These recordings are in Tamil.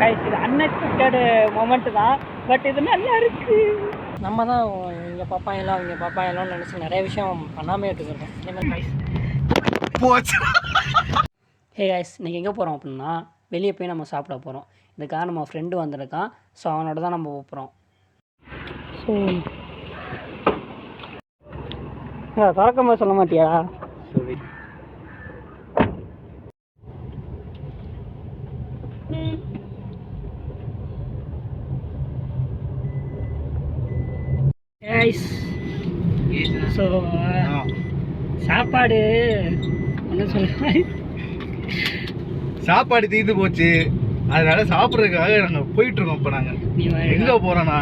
கைஸ் இது அன்எக்ஸ்பெக்டட் மொமெண்ட் தான் பட் இது நல்லா இருக்கு. நம்ம தான் இங்கே பப்பாயெல்லாம் அவங்க பப்பாயெல்லாம் நினச்சி நிறைய விஷயம் பண்ணாமே எடுத்துக்கிறோம் இதே மாதிரி கைஸ் போச்சு. ஹே கைஸ் இன்றைக்கி எங்கே போகிறோம் அப்படின்னா வெளியே போய் நம்ம சாப்பிட போகிறோம் இதுக்காக நம்ம ஃப்ரெண்டு வந்திருக்கான். ஸோ அவனோட தான் நம்ம போகிறோம் ஸோ திறக்கும் போது சொல்ல மாட்டியா? கைஸ் ஸோ சாப்பாடு என்ன சொல்ல சாப்பாடு தீர்ந்து போச்சு. அதனால சாப்பிட்றதுக்காக நாங்க போயிட்டு இருக்கோம் இப்போ நாங்க. நீ எங்க போறோம்னா?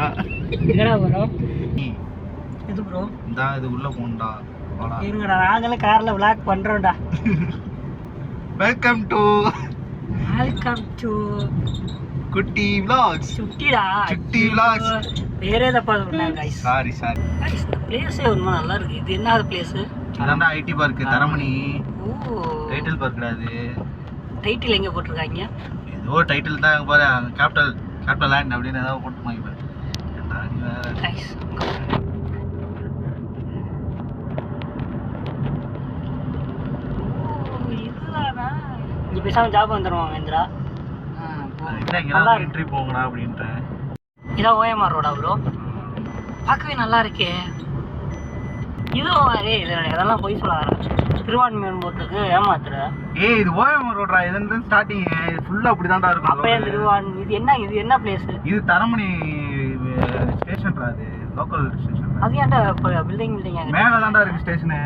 எங்கடா வரோம் எது ப்ரோ இந்த இது உள்ள போண்டா வாடா. இருங்கடா நாங்களும் காரில் vlog பண்ணுறோம்டா welcome to welcome to Kutty vlogs. சுட்டிடா. சுட்டி vlogs. வேறே தப்பா பண்ணாங்க கைஸ் சாரி சாரி கைஸ் இந்த பிளேஸே ரொம்ப நல்லா இருக்கு. இது என்ன பிளேஸ் இதாண்டா ஐடி பார்க் தரமணி. ஓ. டைட்டில் பார்க் கிடையாது டைட்டில் எங்க போட்டிருக்காங்க? ஏதோ டைட்டில் தான் அங்க பாரு. கேபிட்டல் கேபிட்டல் லேண்ட் அப்படின்னு ஏதாவது போட்டுமாங்க பாரு. ஏன்டா நீ வேற. கைஸ் இங்க பேசாம ஜாப் வந்துடுவாங்க இங்க நல்லா தான் என்ட்ரி போங்கடா அப்படின்றேன் இதான் ஓஎம்ஆர் ரோடா ப்ரோ. பார்க்கவே நல்லா இருக்கே. இதுவும் ஏய் இது இதெல்லாம் பொய் சொல்லாத திருவான்மையூர் போட்டுக்கு ஏமாத்துற. ஏய் இது ஓஎம் ரோட்ரா இது வந்து ஸ்டார்டிங் இது ஃபுல்லா அப்படிதான்டா இருக்கும். அப்பயே. திருவான் இது என்ன இது என்ன பிளேஸ் இது தரமணி ஸ்டேஷன்ரா அது. லோக்கல் ஸ்டேஷன் அது ஏன்டா பில்டிங் பில்டிங் மேல தான்டா இருக்கு ஸ்டேஷனு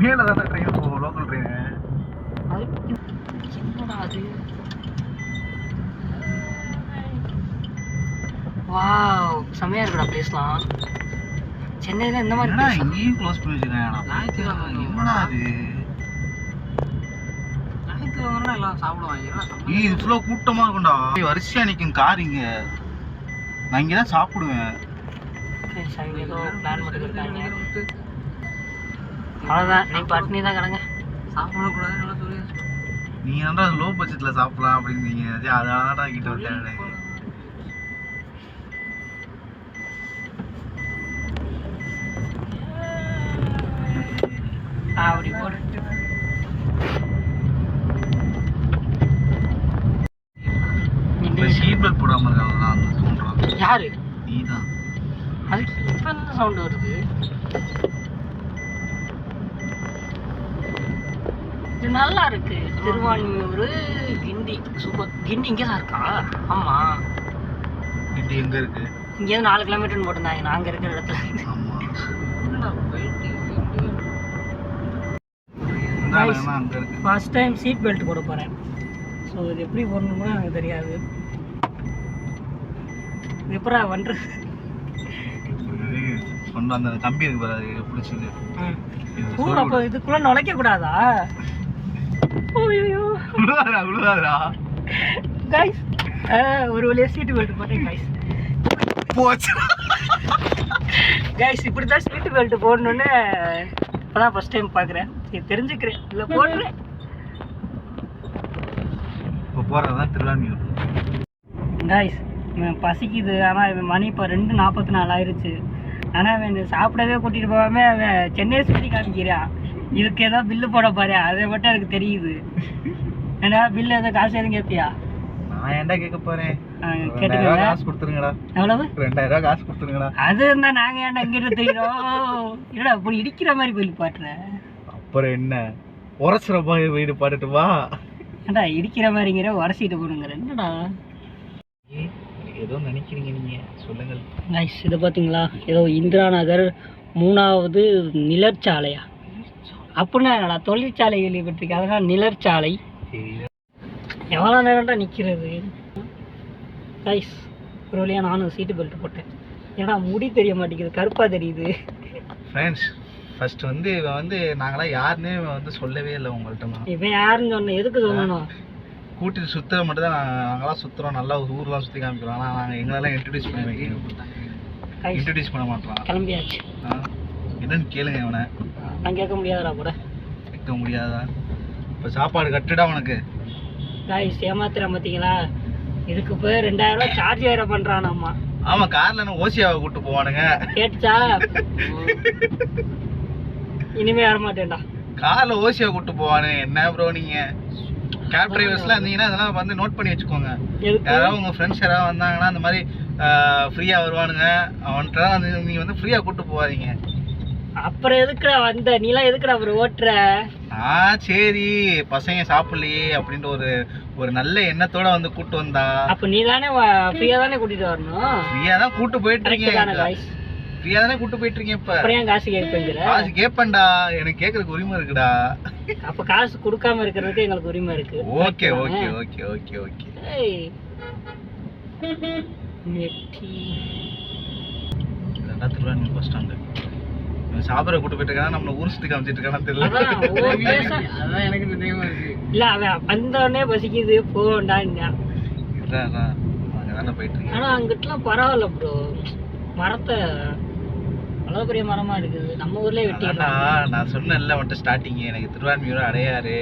மேல தான்டா ட்ரெயின் போகும் லோக்கல் ட்ரெயின் அது என்னடா அது? வாவ் செமையா இருக்குடா பிளேஸ்லாம் சென்னையில இந்த மாதிரி ஆ? இங்கேயும் க்ளோஸ் பண்ணி வச்சிருக்காங்க ஞாயிற்றுக்கிழமை என்னடா அது? ஞாயிற்றுக்கிழமை எல்லாம் சாப்பிடுவாங்க. ஏய் இது ஃபுல்லா கூட்டமா இருக்கும்டா. ஏய், வரிசையா நிக்கும் கார் இங்க. நான் இங்க தான் சாப்பிடுவேன் ஏதோ பிளான் பண்ணிருக்காங்க. அவ்வளோதான் நீ பட்னி தான் கிடங்க. சாப்பிடக்கூடாதுன்னு சொல்லி நீங்க தான்டா லோ பட்ஜெட்ல சாப்பிடலாம் அப்படின்னீங்க தான் கிட்ட வந்தேன் அப்படி போடு இப்ப சீட் பெல்ட் போடாம இருக்காங்க அந்த சொல்றான் யாரு நீதான் அதுக்கு இப்போ என்ன சவுண்ட் வருது. இது நல்லா இருக்கு. திருவான்மியூர் கிண்டி. சூப்பர். கிண்டி இங்கே தான் இருக்கா? ஆமா. இது எங்க இருக்கு? இங்கேருந்து நாலு கிலோமீட்டர்னு போட்டிருந்தாங்க. நாங்க இருக்கிற இடத்துல. ஃபர்ஸ்ட் டைம் சீட் பெல்ட் போட போகிறேன் ஸோ இது எப்படி போடணுமோ எனக்கு தெரியாது. இது எப்படா பண்ணுறது கொண்டு அந்த கம்பி இருக்கு பாரு அது அப்போ இதுக்குள்ளே நுழைக்க கூடாதா? ஓய்யோ விழுவாதா விழுவாதா கைஸ் ஒரு வழியாக சீட்டு பெல்ட் போட்டேன் கைஸ் போச்சு. கைஸ் இப்படி தான் சீட்டு பெல்ட் போடணுன்னு இப்போ தான் ஃபஸ்ட் டைம் பார்க்குறேன் சரி தெரிஞ்சுக்கிறேன் இல்லை போடுறேன். இப்போ போறதுதான் திருவான்மியூர் கைஸ் பசிக்குது. ஆனால் இவன் மணி இப்போ ரெண்டு நாற்பத்தி நாலு ஆயிருச்சு. ஆனால் அவன் இந்த சாப்பிடவே கூட்டிகிட்டு போகாம அவன் சென்னையை சுற்றி காமிக்கிறான் இதுக்கு ஏதோ பில்லு போட பாரு அதை மட்டும் எனக்கு தெரியுது. ஏன்னா பில்லு எதோ காசு எதுவும் கேட்பியா? நான் ஏன்டா கேட்க போறேன்? கேட்டுக்கோங்க. காசு கொடுத்துருங்கடா. எவ்வளவு? ரெண்டாயிரம் ரூபாய் காசு கொடுத்துருங்கடா. அது நாங்கள் ஏன்டா இங்கிட்ட தெரியும் இல்லடா இப்படி இடிக்கிற மாதிரி பில்லு பாட்டுறேன் அப்புறம் என்ன? உரசுற போய் வீடு பாட்டுட்டு வா. ஏன்டா இடிக்கிற மாதிரிங்கிற உரசிட்டு போடுங்கிற. என்னடா? ஏதோ நினைக்கிறீங்க நீங்க. சொல்லுங்கள். நைஸ் இதை பார்த்தீங்களா? ஏதோ இந்திரா நகர் மூணாவது நிலர்ச்சாலையா? அப்படின்னா என்னடா தொழிற்சாலை கேள்விப்பட்டிருக்கேன். அதனால் நிலர்ச்சாலை. எவ்வளோ நேரம்டா நிற்கிறது கைஸ் ஒரு வழியாக நானும் சீட்டு பெல்ட் போட்டேன். ஏன்னா முடி தெரிய மாட்டேங்குது. கருப்பாக தெரியுது. ஃப்ரெண்ட்ஸ் ஃபர்ஸ்ட் வந்து இவன் வந்து நாங்களாம் யாருன்னே வந்து சொல்லவே இல்லை உங்கள்கிட்ட இவன் யாருன்னு சொன்ன எதுக்கு சொல்லணும்? கூட்டிட்டு சுத்துற மட்டும் தான் நாங்களாம் சுத்துறோம். நல்லா ஊர்லாம் சுற்றி காமிக்கிறோம். ஆனால் நாங்கள் எங்களெல்லாம் இன்ட்ரடியூஸ் பண்ணி வைக்கிறோம் கைஸ் இன்ட்ரடியூஸ் பண்ண மாட்டோம். கிளம்பியாச்சு. என்னன்னு கேளுங்க இவனை. நான் கேட்க முடியாதுடா கூட. வைக்க முடியாதா? இப்போ சாப்பாடு கட்டுடா உனக்கு. கைஸ் ஏமாத்துறேன் பார்த்தீங்களா இதுக்கு போய் ரெண்டாயிரம் ரூபாய் சார்ஜ் வேற பண்றானாம்மா. ஆமா கார்ல நான் ஓசியாவை கூட்டு போவானுங்க. கேட்டுச்சா? இனிமே வர மாட்டேன்டா கார்ல ஓசியாவை கூட்டு போவானு. என்ன ப்ரோ நீங்க? கேப் டிரைவர்ஸ்லாம் இருந்தீங்கன்னா அதெல்லாம் வந்து நோட் பண்ணி வச்சுக்கோங்க. யாராவது உங்க ஃப்ரெண்ட்ஸ் யாராவது வந்தாங்கன்னா அந்த மாதிரி ஃப்ரீயா வருவானுங்க. அவன்கிட்ட வந்து நீங்க வந்து ஃப்ரீயா கூட்டு போவாதீங்க அப்புறம் எதுக்குடா வந்த? நீலாம் எதுக்குடா அப்புறம் ஓட்டுற? ஆ சரி. பசங்க சாப்பிடலையே அப்படின்ற ஒரு ஒரு நல்ல எண்ணத்தோட வந்து கூட்டு வந்தா. அப்ப நீ தானே ஃப்ரீயா தானே கூட்டிட்டு வரணும்? ஃப்ரீயா தான் கூட்டு போயிட்டு தானே காய்ஸ் ஃப்ரீயா தானே கூட்டு போயிட்டு இருக்கீங்க இப்ப? அப்புறம் ஏன் காசு கேட்பேங்கிற? காசு கேப்பேன்டா எனக்கு கேக்குறதுக்கு உரிமை இருக்குடா. அப்ப காசு கொடுக்காம இருக்கிறதுக்கு எங்களுக்கு உரிமை இருக்கு. Okay okay okay okay okay. நெட்டி. இதெல்லாம் திருவாரூர் பஸ் ஸ்டாண்டு சாப்பிட கூட்டு போயிட்டு நம்மள ஊர் சுத்தி காமிச்சிட்டு இருக்கானா அதான் தெரியல எனக்கு தெரியாம இருக்கு. இல்ல அவன் வந்தோடனே பசிக்குது அங்கதானே போயிட்டு இருக்கேன் ஆனா அங்கிட்டலாம் பரவாயில்ல ப்ரோ மரத்தை அவ்வளவு பெரிய மரமா இருக்குது? நம்ம ஊர்லயே வெட்டிடலாம் நான் சொன்னேன்ல வந்துட்டு ஸ்டார்டிங் எனக்கு திருவான்மியூர் அடையாறு.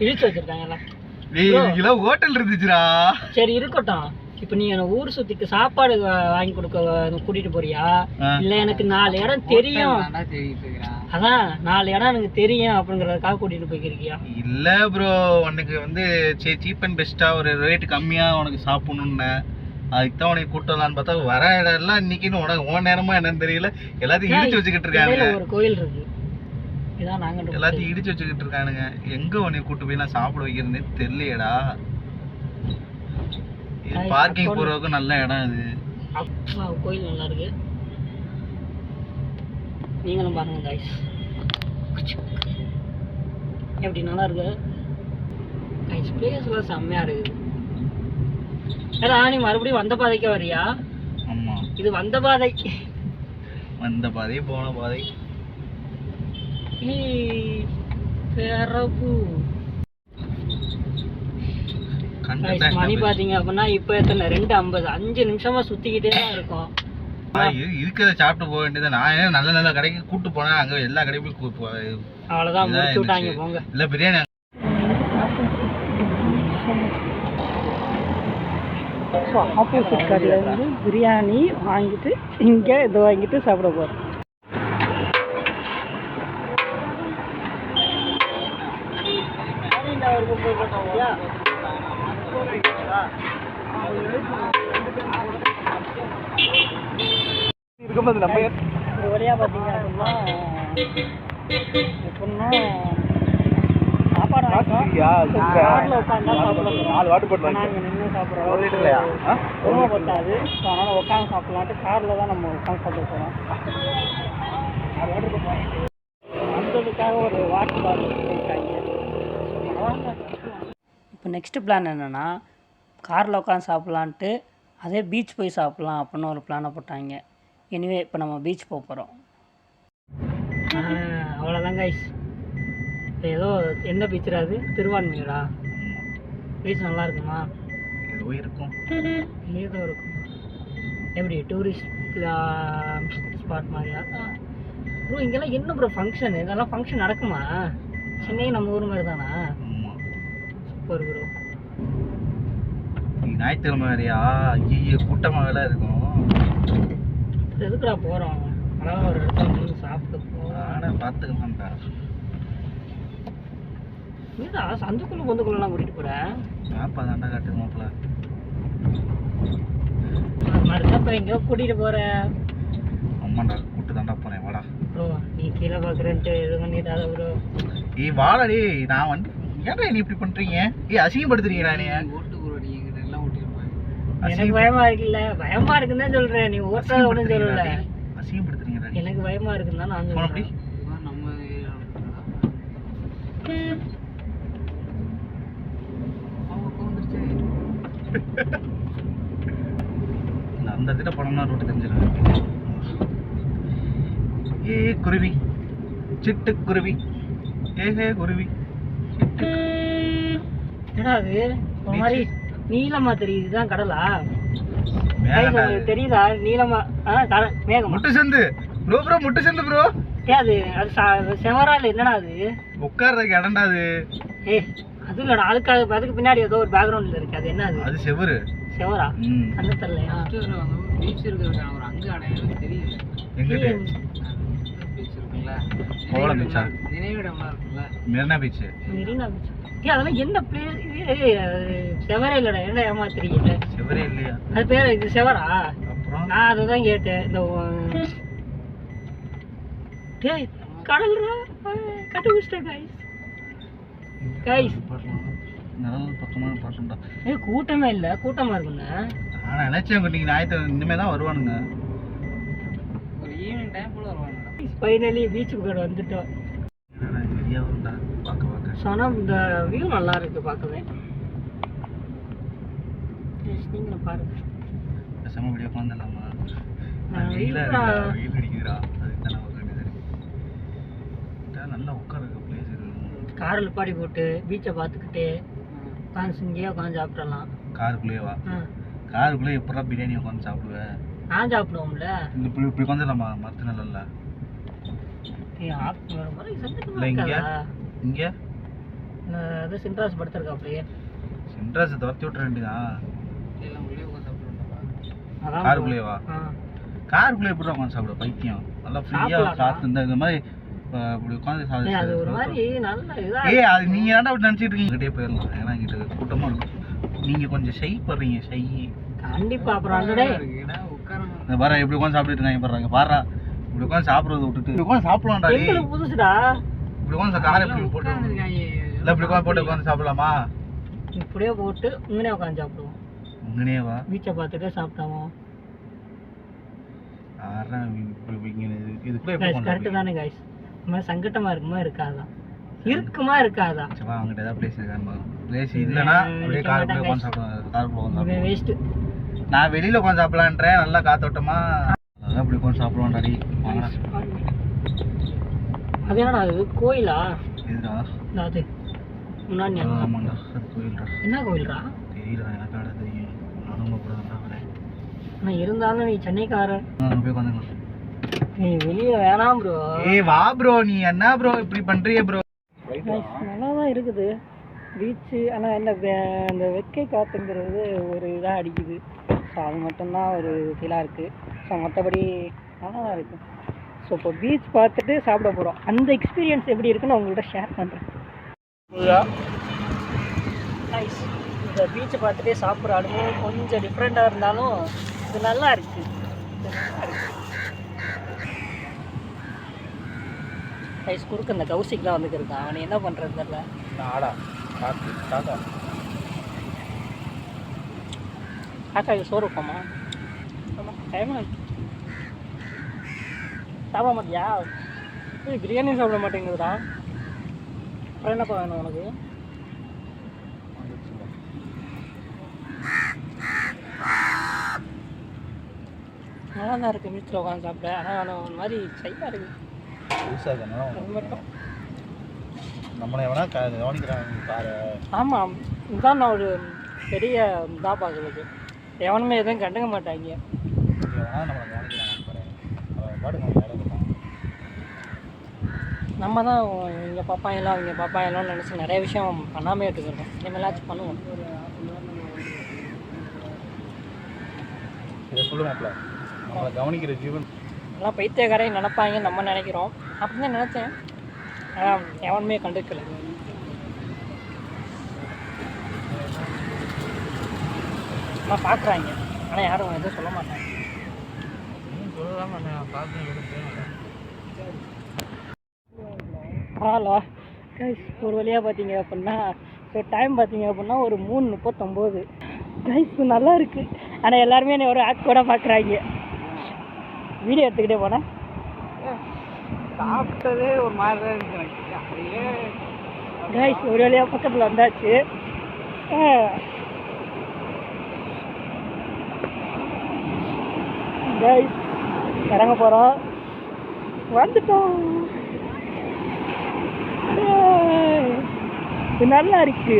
இழுத்து வச்சிருக்காங்கல்ல இதுக்கெல்லாம் ஹோட்டல் இருந்துச்சுடா. சரி இருக்கட்டும். இப்ப நீ எனக்கு ஊர் சுத்திக்கு சாப்பாடு வாங்கி கொடுக்க கூட்டிட்டு போறியா. இல்ல எனக்கு நாலு இடம் தெரியும். அதான் நாலு இடம் எனக்கு தெரியும் அப்படிங்கறதுக்காக கூட்டிட்டு போய்க்கிருக்கியா? இல்ல ப்ரோ உனக்கு வந்து சரி சீப் அண்ட் பெஸ்டா ஒரு ரேட் கம்மியா உனக்கு சாப்பிடணும்னு. அதுக்கு தான் உனக்கு கூட்டம் வரலான்னு பார்த்தா வர இடம் எல்லாம் இன்னைக்குன்னு உனக்கு உன் நேரமா என்னன்னு தெரியல. எல்லாத்தையும் இடிச்சு வச்சுக்கிட்டு இருக்காங்க ஒரு கோயில் இருக்கு. எல்லாத்தையும் இடிச்சு வச்சுக்கிட்டு இருக்கானுங்க. எங்க உன்னை கூட்டு போய் நான் சாப்பிட வைக்கிறதுனே தெரியலையேடா. Guys, பார்க்கிங் போறதுக்கு நல்ல இடம் இது. அப்பா கோயில் நல்லா இருக்கு. நீங்களும் பாருங்க guys. எப்படி நல்லா இருக்கு? guys பிளேஸ்லாம் செம்மையா இருக்குது. ஏடா நீ மறுபடியும் வந்த பாதைக்கே வரியா? ஆமா. இது வந்த பாதை. வந்த பாதை போன பாதை. மணி பாத்தீங்க அப்படின்னா இப்ப எத்தனை? ரெண்டு ஐம்பது. அஞ்சு நிமிஷமா சுத்திக்கிட்டே தான் இருக்கோம். இருக்கிறத சாப்பிட்டு போக வேண்டியது நான் ஏன் நல்ல நல்ல கடைக்கு கூட்டு போனேன் அங்க எல்லா கடைக்கும் அவ்வளவுதான் முடிச்சு விட்டாங்க. போங்க. இல்ல பிரியாணி ஆப்போசிட் கடையில் இருந்து பிரியாணி வாங்கிட்டு இங்கே இதை வாங்கிட்டு சாப்பிட போகிறோம் இருக்கும்போது நம்ம ஒரு வழியாக பார்த்தீங்க அப்படின்னா எப்படின்னா சாப்பாடு காரில் உட்காந்தா சாப்பிட நாலு வாட்டு போட்டு நாங்கள் நின்று சாப்பிட்றோம். ஒரு லிட்டர்லையா? ரொம்ப பத்தாது ஸோ அதனால் உட்காந்து சாப்பிட்லான்ட்டு காரில் தான் நம்ம உட்காந்து சாப்பிட போகிறோம் வந்ததுக்காக ஒரு வாட்டர் பாட்டில் கொடுத்தாங்க இப்போ நெக்ஸ்ட் பிளான் என்னென்னா காரில் உட்காந்து சாப்பிட்லான்ட்டு அதே பீச் போய் சாப்பிட்லாம் அப்படின்னு ஒரு பிளானை போட்டாங்க. எனிவே இப்போ நம்ம பீச் போக போகிறோம் அவ்வளோதான் கைஸ் ஏதோ எந்த பீச்சுடா அது? திருவான்மையூரா பீச் நல்லா இருக்குமா? ஏதோ இருக்கும். ஏதோ இருக்கும். எப்படி டூரிஸ்ட் ஸ்பாட் மாதிரியா? ப்ரோ இங்கெல்லாம் என்ன ப்ரோ ஃபங்க்ஷன் இதெல்லாம் ஃபங்க்ஷன் நடக்குமா? சென்னை நம்ம ஊர் மாதிரி தானா? சூப்பர் ப்ரோ ஞாயிற்றுக்கிழமை வேறையா? ஐயோ கூட்டமாக வேலை இருக்கும். எதுக்குடா போகிறோம் அழகாக ஒரு இடத்துல சாப்பிட்டு போகிறோம் ஆனால் பார்த்துக்கலாம்டா ஏடா சந்துக்குள்ள பொந்துக்குள்ளலாம் கூட்டிகிட்டு போகிறேன் மேப்பா தாண்டா காட்டு மாப்பிள்ள மறுதான் இப்போ எங்கேயோ கூட்டிகிட்டு போகிறேன் ஆமாண்டா கூட்டு தாண்டா போனேன் வாடா. ப்ரோ நீ கீழே பார்க்குறேன்ட்டு இது பண்ணிடாத ப்ரோ. ஏய் வாடா டேய் நான் வந்து ஏன்டா நீ இப்படி பண்றீங்க? ஏய் அசிங்கப்படுத்துறீங்கடா நீ எனக்கு பயமா இருக்குல்ல. பயமா இருக்குன்னு தான் சொல்றேன். நீ ஓட்டுறது ஒன்றும் சொல்லல. அசிங்கப்படுத்துறீங்கடா நீ எனக்கு பயமா இருக்குன்னு தான் நான் போன அப்படி சொல்றேன் நான் அந்த இடத்துல போனோம்னா ரோட்டு தெரிஞ்சிடும் ஏ குருவி. சிட்டு குருவி. ஏ ஹே குருவி. சிட்டு என்னடா அது ஒரு மாதிரி நீளமா தெரியுது இதுதான் கடலா? தெரியுதா? நீளமா மேகம்? முட்டு சந்து ப்ரோ ப்ரோ. முட்டு சந்து ப்ரோ ஏ அது அது செவரால் என்னடா அது? உட்கார்றதுக்கு இடம்டா அது. ஏ அது இல்லடா அதுக்கு அது- அதுக்கு பின்னாடி ஏதோ ஒரு பேக்ரவுண்ட்ல இருக்கு. அது என்ன அது அது செவரு. செவரா? ம். கண்ணு தெரியலையா. பீச் இருக்கிற ஒரு அங்க அடையாளம் தெரியல. எங்கிட்டு? பீச் இருக்குல்ல. கோவளம் பீச்சா நினைவிடம்லாம் இருக்குல்ல. மெரினா பீச் மெரினா பீச் ஏ அதெல்லாம் என்ன பிளேஸ் செவரே இல்லடா. என்ன ஏமாத்துறீங்க? செவரே இல்லையா? அது பேர் இது செவரா? அப்புறம்? நான் அதை தான் கேட்டேன். இந்த ஒ- டேய் கடல்ரா? கண்டுபிடிச்சிட்டேன் கைஸ் நல்ல பக்கமான பாட்டுண்டா ஏ கூட்டமே இல்லை. கூட்டமா இருக்குண்ணே நான் நினைச்சேன் நீங்க ஞாயிற்று இனிமே தான் வருவானுங்க. ஒரு ஈவினிங் டைம் போல ஃபைனலி பீச்சுக்கு கூட வந்துட்டோம். ஆனால் இந்த வியூ நல்லா இருக்கு பார்க்கவே. நீங்களும் பாருங்க. பேசாம வெளியே உட்காந்துடலாமா வெயிலா அடிக்குதுடா தான் நான் உட்காந்து நல்லா உட்காருக்க பிளேஸ் இருக்கு காரில் பாடி போட்டு பீச்சை பார்த்துக்கிட்டு உட்காந்து இங்கேயே உட்காந்து சாப்பிடலாம் காருக்குள்ளேயே வா. ஆ. காருக்குள்ளே எப்படா பிரியாணி உட்காந்து சாப்பிடுவேன் நான் சாப்பிடுவோம்ல. இந்த இப்படி இப்படி உட்காந்துடலாமா மரத்து நல்ல இங்க? இங்கே? அது சின்ராஸ் படுத்திருக்கா அப்படியே சென்ட்ராஸை துரத்தி விட்டுற வேண்டியதான் எல்லாம் உள்ளே உட்காந்து சாப்பிடுவாங்க அதான் காருக்குள்ளேயே வா. ஆ. காருக்குள்ளே எப்படி உட்காந்து சாப்பிட பைத்தியம். நல்லா ஃப்ரீயாக. காற்று இந்த இந்த மாதிரி இப்படி உட்காந்து அது ஒரு மாதிரி நல்ல இதா ஏய் அது நீங்க ஏன்டா அப்படி நினைச்சிட்டு இருக்கீங்க? கிட்டே போயிடலாம். ஏன்னா இங்கிட்ட கூட்டமா இருக்கும். நீங்க கொஞ்சம் ஷை படுறீங்க ஷை. கண்டிப்பா அப்புறம் உட்கார இந்த பாரு எப்படி உட்காந்து சாப்பிட்டுட்டு இருக்காங்க பாருங்க பாரா இப்படி உட்காந்து சாப்பிடுறத விட்டுட்டு. இப்படி உட்காந்து சாப்பிடலாம்டா. எங்களுக்கு புதுசுடா. இப்படி உட்காந்து காரை இப்படி போட்டு இல்ல இப்படி உட்காந்து போட்டு உட்காந்து சாப்பிடலாமா? இப்படியே போட்டு இங்கனே உட்காந்து சாப்பிடுவோம். உங்கனே வா பீச்சை பார்த்துட்டு சாப்பிட்டாவோம். ஆறா இப்படி இப்படி இங்க இது- இதுக்குள்ள எப்படி கரெக்டு தானே கைஸ் மாதிரி சங்கட்டமா இருக்குமா? இருக்காதா? இருக்குமா? இருக்காதா? சரி அவங்ககிட்ட ஏதாவது பிளேஸ் இருக்கான்னு பிளேஸ் இல்லைன்னா அப்படியே காருக்குள்ளே உட்காந்து சாப்பிடுவோம் காருக்குள்ள உட்காந்து வேஸ்ட்டு நான் வெளியில உட்காந்து சாப்பிடலான்றேன். நல்லா காத்தோட்டமா. அதான் இப்படி உட்காந்து சாப்பிடுவோம் டாடி அது என்னடா அது? கோயிலா? இதுடா அது. முன்னாடி. ஆமாண்டா. அது கோயில்டா. என்ன கோயில்டா தெரியல எனக்கு தெரியும். நானும் கூட ஆனால் இருந்தாலும் நீ சென்னைக்காரன். போய் உட்காந்துக்கலாம். நீ வெளியே வேணாம் ப்ரோ ஏய் வா ப்ரோ நீ என்ன ப்ரோ இப்படி பண்றிய ப்ரோ நல்லா தான் இருக்குது. பீச்சு ஆனால் என்ன இந்த வெக்கை காத்துங்கிறது ஒரு இதாக அடிக்குது. ஸோ அது மட்டும்தான் ஒரு ஃபீலாக இருக்குது ஸோ மற்றபடி நல்லா தான் இருக்குது ஸோ இப்போ பீச் பார்த்துட்டு சாப்பிட போகிறோம் அந்த எக்ஸ்பீரியன்ஸ் எப்படி இருக்குன்னு உங்கள்கிட்ட ஷேர் பண்ணுறேன் நைஸ் இந்த பீச்சை பார்த்துட்டே சாப்பிட்ற அனுபவம் கொஞ்சம் டிஃப்ரெண்ட்டாக இருந்தாலும் இது நல்லா இருக்குது நல்லா இருக்குது நைஸ் குறுக்க இந்த கௌசிக்லாம் வந்துருக்கான் அவனை என்ன பண்ணுறது தெரியல. ஆடா காத்தா காக்காக்கு சோறு வைப்போமா? ஆமாம் டைம் ஆச்சு சாப்பிட மாட்டியா? ஏய் பிரியாணி சாப்பிட மாட்டேங்குதுடா. அப்புறம் என்னப்பா வேணும் உனக்கு? நல்லா தான் இருக்குது பீச்சில் உட்காந்து சாப்பிட. ஆனால் ஒரு மாதிரி சையாக இருக்குது அது மட்டும். நம்மளை எவனா க கவனிக்கிறாங்க ஆமாம் இதுதான் நான் ஒரு பெரிய இதாக பார்க்குறது. எவனுமே எதுவும் கண்டுக்க மாட்டாங்க. எவனா நம்மளை கவனிக்கிறாங்க பாரு. அவன் வேலை. நம்ம தான் இங்கே பாப்பாயெல்லாம் அவங்க பாப்பாயெல்லாம் நினச்சி நிறைய விஷயம் பண்ணாமே விட்டுக்கிறோம் இனிமேலாச்சும் பண்ணுவோம். இதை சொல்லு மாப்பிள்ள. நம்மளை கவனிக்கிற ஜீவன். எல்லாம் பைத்தியக்காரை நினைப்பாங்க நம்ம நினைக்கிறோம். அப்படி தான் நினச்சேன். ஆனால் எவனுமே கண்டுக்கல. ஆனால் பார்க்குறாங்க ஆனால் யாரும் எதுவும் சொல்ல மாட்டாங்க. பரவாயில்ல. கைஸ் ஒரு வழியாக பார்த்தீங்க அப்படின்னா ஸோ டைம் பார்த்தீங்க அப்படின்னா ஒரு மூணு முப்பத்தொம்போது. கைஸ் நல்லா இருக்கு. ஆனால் எல்லாருமே என்னை ஒரு ஆக் கூட பார்க்குறாங்க வீடியோ எடுத்துக்கிட்டே போனேன் சாப்பிட்டதே ஒரு மாதிரி தான் இருக்கு எனக்கு. அப்படியே கைஸ் ஒரு வழியாக பக்கத்தில் வந்தாச்சு. கைஸ் இறங்க போகிறோம் வந்துட்டோம். இது நல்லா இருக்கு.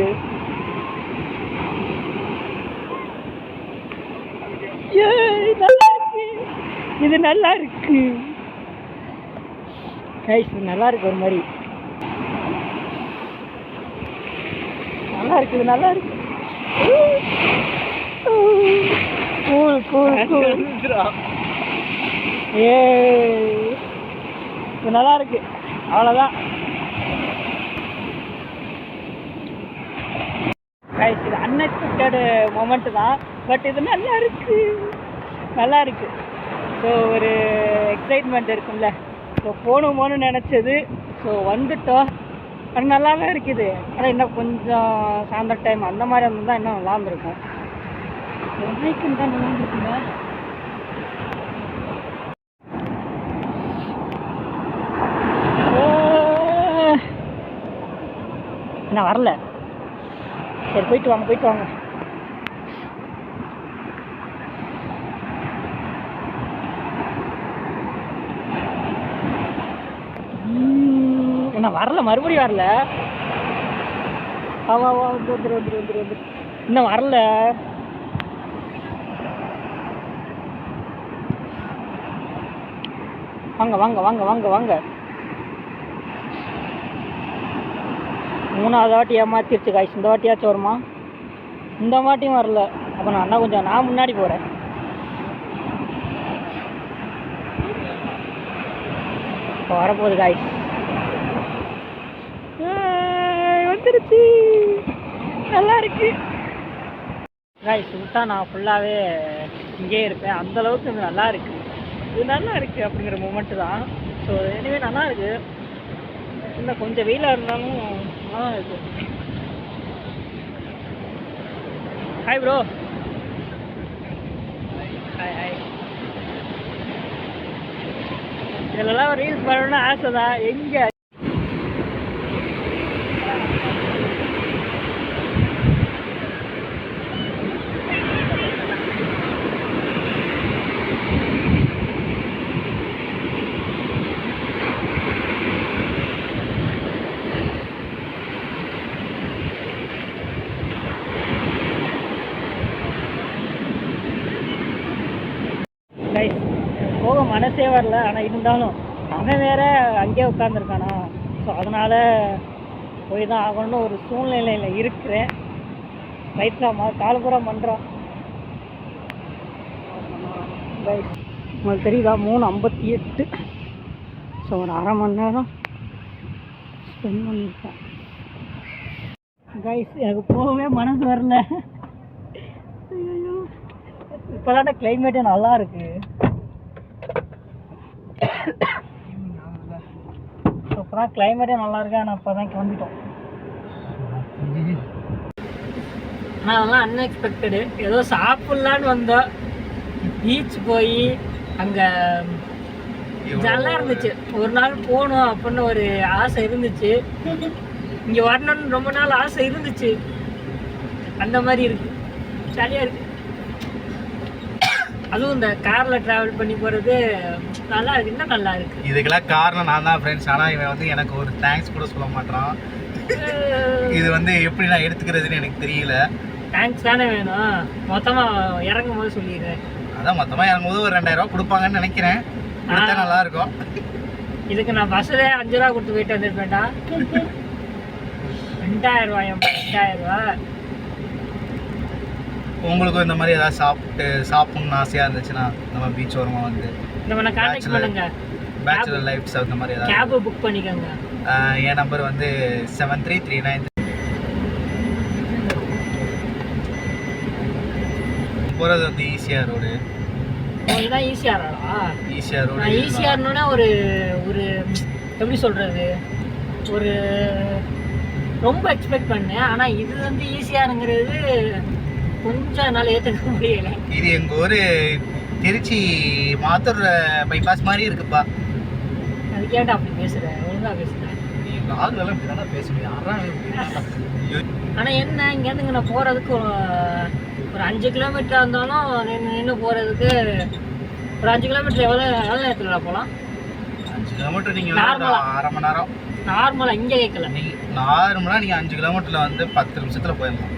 நல்லா இருக்கு. இது நல்லா இருக்கு. கைஸ் இது நல்லா இருக்கு ஒரு மாதிரி. நல்லா இருக்கு இது நல்லா இருக்கு. கூல் கூல் கூல் ஏ இது நல்லா இருக்கு. அவ்வளோதான் இது அன்எக்ஸ்பெக்டட் மொமெண்ட் தான். பட் இது நல்லா இருக்கு. நல்லா இருக்கு. ஸோ ஒரு எக்ஸைட்மெண்ட் இருக்கும்ல. ஸோ போகணுமோன்னு நினச்சது. ஸோ வந்துட்டோம். அது நல்லாவே இருக்குது. ஆனால் இன்னும் கொஞ்சம் சாயந்தர டைம் அந்த மாதிரி இருந்தால் இன்னும் நல்லா இருந்திருக்கும். என்னைக்கும் தான் நல்லா இருந்துருக்குங்க நான் வரல. சரி போயிட்டு வாங்க போயிட்டு வாங்க. அண்ணா வரல மறுபடியும் வரல. ஆமா வா வந்து வந்துரு வந்துரு வந்துரு வந்துரு இன்னும் வரல. வாங்க வாங்க வாங்க வாங்க வாங்க. மூணாவது வாட்டி ஏமாத்திருச்சு காய்ச்சி இந்த வாட்டியாச்சும் வருமா? இந்த வாட்டியும் வரல. அப்போ நான் அண்ணா கொஞ்சம் நான் முன்னாடி போகிறேன் வரப்போகுது காய்ச்சி வந்துருச்சு நல்லா இருக்கு. காய்ஸ் விட்டா நான் ஃபுல்லாகவே இங்கேயே இருப்பேன். அந்த அளவுக்கு இது நல்லா இருக்கு. இது நல்லா இருக்கு அப்படிங்கிற மூமெண்ட் தான். ஸோ எனவே நல்லா இருக்கு. இன்னும் கொஞ்சம் வெயிலாக இருந்தாலும் நல்லா இருக்கு. ஹாய் ப்ரோ ஹாய் ஹாய் இதெல்லாம் ரீல்ஸ் பண்ணணும்னு ஆசை தான். எங்கே கைஸ் போக வரல. ஆனால் இருந்தாலும் அவன் வேற அங்கேயே உட்காந்துருக்கானா ஸோ அதனால் போய் தான் ஆகணும்னு ஒரு சூழ்நிலையில் இருக்கிறேன். ரைட்டில் மா காலபுரம் பண்ணுறான் கைஸ் உங்களுக்கு தெரியுதா? மூணு ஐம்பத்தி எட்டு. ஸோ ஒரு அரை மணி நேரம் ஸ்பெண்ட் பண்ணியிருக்கேன். கைஸ் எனக்கு போகவே மனசு வரல. இப்போதான் கிளைமேட்டு நல்லா அப்புறம் இப்போதான் கிளைமேட்டே நல்லா இருக்கு. ஆனால் இப்போ தான் கிளம்பிட்டோம். ஆனால் அதெல்லாம் அன்எக்ஸ்பெக்டடு ஏதோ சாப்பிட்லான்னு வந்தோம் பீச் போய் அங்கே நல்லா இருந்துச்சு. ஒரு நாள் போகணும் அப்படின்னு ஒரு ஆசை இருந்துச்சு. இங்கே வரணும்னு ரொம்ப நாள் ஆசை இருந்துச்சு. அந்த மாதிரி இருக்கு. ஜாலியாக இருக்கு. அதுவும் இந்த காரில் ட்ராவல் பண்ணி போகிறது நல்லா இருக்கு இன்னும் நல்லா இருக்கு. இதுக்கெல்லாம் காரணம் நான் தான் ஃப்ரெண்ட்ஸ் ஆனால் இவன் வந்து எனக்கு ஒரு தேங்க்ஸ் கூட சொல்ல மாட்டான் இது வந்து எப்படி நான் எடுத்துக்கிறதுன்னு எனக்கு தெரியல. தேங்க்ஸ் தானே வேணும். மொத்தமாக இறங்கும் போது சொல்லிடுறேன். அதான் மொத்தமாக இறங்கும்போது ஒரு ரெண்டாயிரம் ரூபா கொடுப்பாங்கன்னு நினைக்கிறேன். கொடுத்தா நல்லா இருக்கும் இதுக்கு நான் பஸ்ஸில் அஞ்சு ரூபா கொடுத்து போயிட்டு வந்திருப்பேன்டா. ரெண்டாயிரம் ரூபாயம் ரெண்டாயிரம் ரூபா உங்களுக்கும் இந்த மாதிரி ஏதாவது சாப்பிட்டு சாப்பிடணும்னு ஆசையாக இருந்துச்சுன்னா நம்ம பீச் ஓரமாக வந்து பேச்சுலர் லைஃப்ஸ் அந்த மாதிரி ஏதாவது கேபு புக் பண்ணிக்கோங்க. என் நம்பர் வந்து செவன் த்ரீ த்ரீ நைன் போகிறது வந்து ஈஸியாக ரோடு இதுதான் ஈஸியாரா ஈஸியாக ரோடு நான் ஈஸியார்னா ஒரு ஒரு எப்படி சொல்கிறது ஒரு ரொம்ப எக்ஸ்பெக்ட் பண்ணேன். ஆனால் இது வந்து ஈஸியாருங்கிறது கொஞ்சம் என்னால் ஏற்றுக்க முடியல. இது எங்கள் ஊர் திருச்சி மாத்தூர் பைபாஸ் மாதிரி இருக்குப்பா. அதுக்கேண்டா அப்படி பேசுகிறேன் ஒழுங்காக பேசுகிறேன் நீ லாக்லாம் இப்படி தானே பேசுவீங்க யாரும் ஆனால் என்ன இங்கேருந்து இங்கே நான் போகிறதுக்கு ஒரு அஞ்சு கிலோமீட்டர் இருந்தாலும் நின்று நின்று போகிறதுக்கு ஒரு அஞ்சு கிலோமீட்டர் எவ்வளோ எவ்வளோ நேரத்தில் போகலாம் அஞ்சு கிலோமீட்டர் நீங்கள். அரை மணி நேரம். நார்மலாக இங்கே கேட்கல நீங்கள் நார்மலாக நீங்கள் அஞ்சு கிலோமீட்டரில் வந்து பத்து நிமிஷத்தில் போயிடலாம்.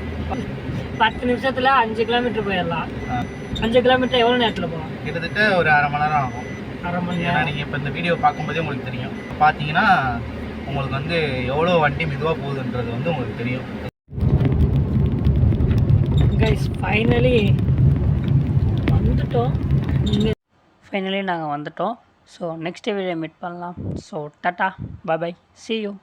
பத்து நிமிஷத்தில் அஞ்சு கிலோமீட்டர் போயிடலாம். அஞ்சு கிலோமீட்டர் எவ்வளோ நேரத்தில் போகலாம்? கிட்டத்தட்ட ஒரு அரை மணி நேரம் ஆகும். அரை மணி ஏன்னா நேரம். நீங்கள் இப்போ இந்த வீடியோ பார்க்கும்போதே உங்களுக்கு தெரியும். பார்த்தீங்கன்னா உங்களுக்கு வந்து எவ்வளோ வண்டி மெதுவாக போகுதுன்றது வந்து உங்களுக்கு தெரியும். கைஸ் ஃபைனலி வந்துட்டோம். ஃபைனலி நாங்கள் வந்துட்டோம். ஸோ நெக்ஸ்ட் வீடியோ மீட் பண்ணலாம். So tata bye bye see you.